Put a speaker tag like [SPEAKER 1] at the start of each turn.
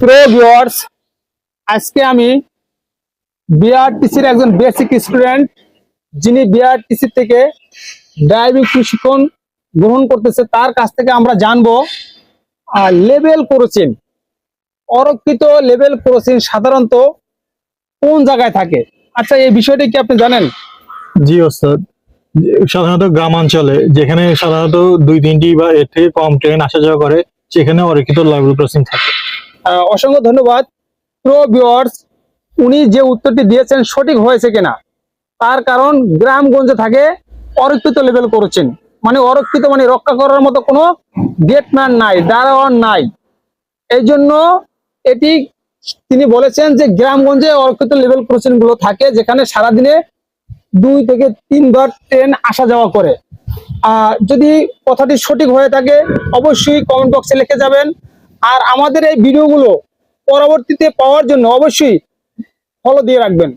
[SPEAKER 1] Pro viewers আজকে আমি বিআরটিসির একজন বেসিক স্টুডেন্ট যিনি বিআরটিসি থেকে ড্রাইভিং প্রশিক্ষণ গ্রহণ করতেছে, তার কাছ থেকে আমরা জানব লেভেল ক্রসিং অরক্ষিত লেভেল ক্রসিং সাধারণত কোন জায়গায় থাকে? আচ্ছা এই বিষয়টি কি আপনি জানেন?
[SPEAKER 2] জি, ওস্তাদ। সাধারণত গ্রামাঞ্চলে যেখানে সাধারণত দুই তিনটি বা এর থেকে কম ট্রেন আসা যাওয়া করে, সেখানে অরক্ষিত লেভেল ক্রসিং থাকে।
[SPEAKER 1] অসংখ্য ধন্যবাদ। প্রো ভিউয়ার্স উনি যে উত্তরটি দিয়েছেন সঠিক হয়েছে কিনা তার কারণ গ্রামগঞ্জে থাকে অরক্ষিত লেভেল করেছেন। মানে অরক্ষিত মানে রক্ষা করার মতো কোনো গেটম্যান নাই দারোয়ান নাই। এই জন্য এটি তিনি বলেছেন যে গ্রামগঞ্জে অরক্ষিত লেভেল ক্রসিংগুলো থাকে যেখানে সারাদিনে দুই থেকে তিনবার ট্রেন আসা যাওয়া করে। আহ, যদি কথাটি সঠিক হয়ে থাকে অবশ্যই কমেন্ট বক্সে লিখে যাবেন। আর আমাদের এই ভিডিওগুলো পরবর্তীতে পাওয়ার জন্য অবশ্যই ফলো দিয়ে রাখবেন।